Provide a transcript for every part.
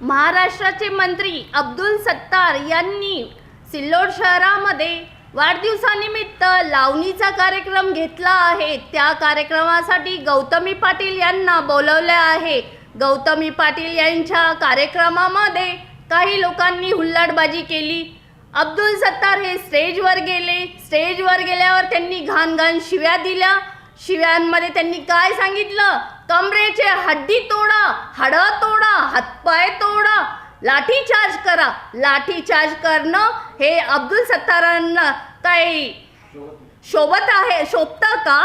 महाराष्ट्राचे मंत्री अब्दुल सत्तार यांनी सिल्लोड शहरामध्ये वाढदिवसानिमित्त लावणीचा कार्यक्रम घेतला आहे. त्या कार्यक्रमासाठी गौतमी पाटील यांना बोलवले आहे. गौतमी पाटील यांच्या कार्यक्रमामध्ये काही लोकांनी हुल्लाडबाजी केली. अब्दुल सत्तार हे स्टेजवर गेले. स्टेजवर गेल्यावर त्यांनी घाण घाण शिव्या दिल्या. शिव्यांमध्ये त्यांनी काय सांगितलं? कमरेचे हड्डी तोडा हाडं तोडा हातपाय तोडा लाठी चार्ज करा. लाठी चार्ज करणं हे अब्दुल सत्तारांना काही शोभत आहे शोभतं का?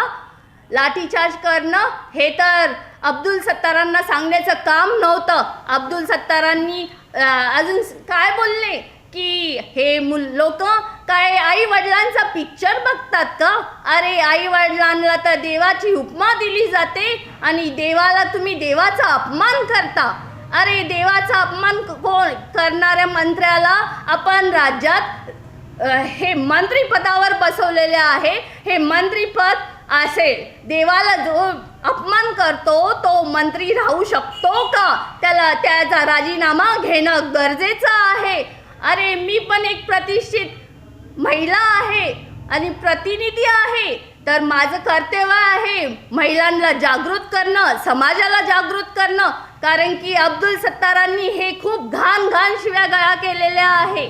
लाठीचार्ज करणं हे तर अब्दुल सत्तारांना सांगण्याचं काम नव्हतं. अब्दुल सत्तारांनी अजून काय बोलले? की हे मुल लोक काय आई वडिलांचा पिक्चर बघतात का? अरे आई वडिलांना तर देवाची उपमा दिली जाते आणि देवाला तुम्ही देवाचा अपमान करता. अरे देवाचा अपमान कोण? करणाऱ्या मंत्र्याला आपण राज्यात हे मंत्रीपदावर बसवलेले आहे. हे मंत्रीपद असे. देवाला जो अपमान करतो तो मंत्री राहू शकतो का? त्याला त्याचा राजीनामा घेणं गरजेचं आहे. अरे मी पण एक प्रतिष्ठित महिला आहे. आणि प्रतिनिधी आहे तर माझं कर्तव्य आहे महिलांना जागृत करणं समाजाला जागृत करणं कारण की अब्दुल सत्तारांनी हे खूप घाण घाण शिव्या गळा केलेल्या आहे.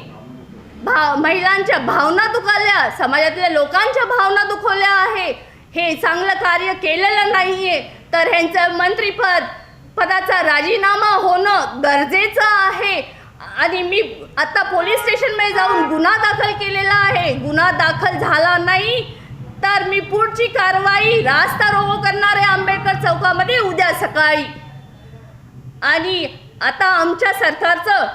भाव महिलांच्या भावना दुखावल्या समाजातल्या लोकांच्या भावना दुखवल्या आहे. हे चांगलं कार्य केलेलं नाही आहे तर ह्यांचं मंत्रीपद पदाचा राजीनामा होणं गरजेचं आहे. आणि मी आता पोलीस स्टेशनमध्ये जाऊन गुन्हा दाखल केलेला आहे. गुन्हा दाखल झाला नाही तर मी पुढची कारवाई रास्ता रोको करणार आहे आंबेडकर चौकामध्ये उद्या सकाळी. आणि आता आमच्या सरकारचं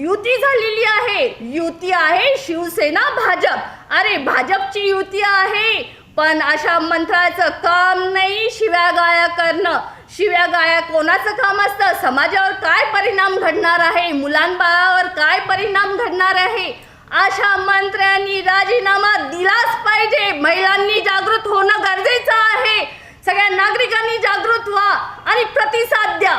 युती झालेली आहे. युती आहे शिवसेना भाजप. अरे भाजपची युती आहे पण अशा मंत्राचं काम नाही शिव्या गाया करणं. शिव्या गाया कोणाचं काम असतं? समाजावर काय परिणाम घडणार आहे? मुलांबाळावर काय परिणाम घडणार आहे? अशा मंत्र्यांनी राजीनामा दिलाच पाहिजे. महिलांनी जागृत होणं गरजेचं आहे. सगळ्या नागरिकांनी जागृत व्हा आणि प्रतिसाद द्या.